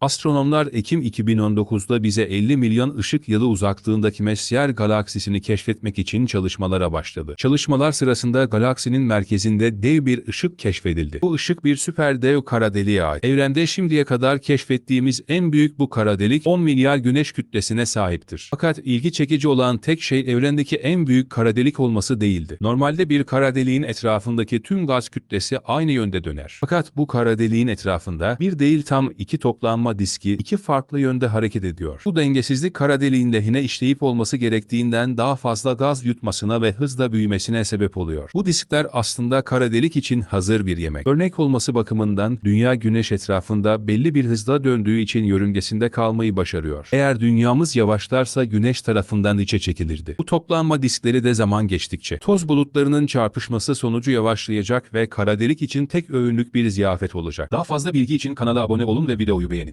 Astronomlar Ekim 2019'da bize 50 milyon ışık yılı uzaklığındaki Messier galaksisini keşfetmek için çalışmalara başladı. Çalışmalar sırasında galaksinin merkezinde dev bir ışık keşfedildi. Bu ışık bir süper dev kara deliğe ait. Evrende şimdiye kadar keşfettiğimiz en büyük bu kara delik 10 milyar güneş kütlesine sahiptir. Fakat ilgi çekici olan tek şey evrendeki en büyük kara delik olması değildi. Normalde bir kara deliğin etrafındaki tüm gaz kütlesi aynı yönde döner. Fakat bu kara deliğin etrafında bir değil tam iki toplanma diski iki farklı yönde hareket ediyor. Bu dengesizlik kara deliğin lehine işleyip olması gerektiğinden daha fazla gaz yutmasına ve hızla büyümesine sebep oluyor. Bu diskler aslında kara delik için hazır bir yemek. Örnek olması bakımından dünya güneş etrafında belli bir hızla döndüğü için yörüngesinde kalmayı başarıyor. Eğer dünyamız yavaşlarsa güneş tarafından içe çekilirdi. Bu toplanma diskleri de zaman geçtikçe toz bulutlarının çarpışması sonucu yavaşlayacak ve kara delik için tek öğünlük bir ziyafet olacak. Daha fazla bilgi için kanala abone olun ve videoyu beğenin.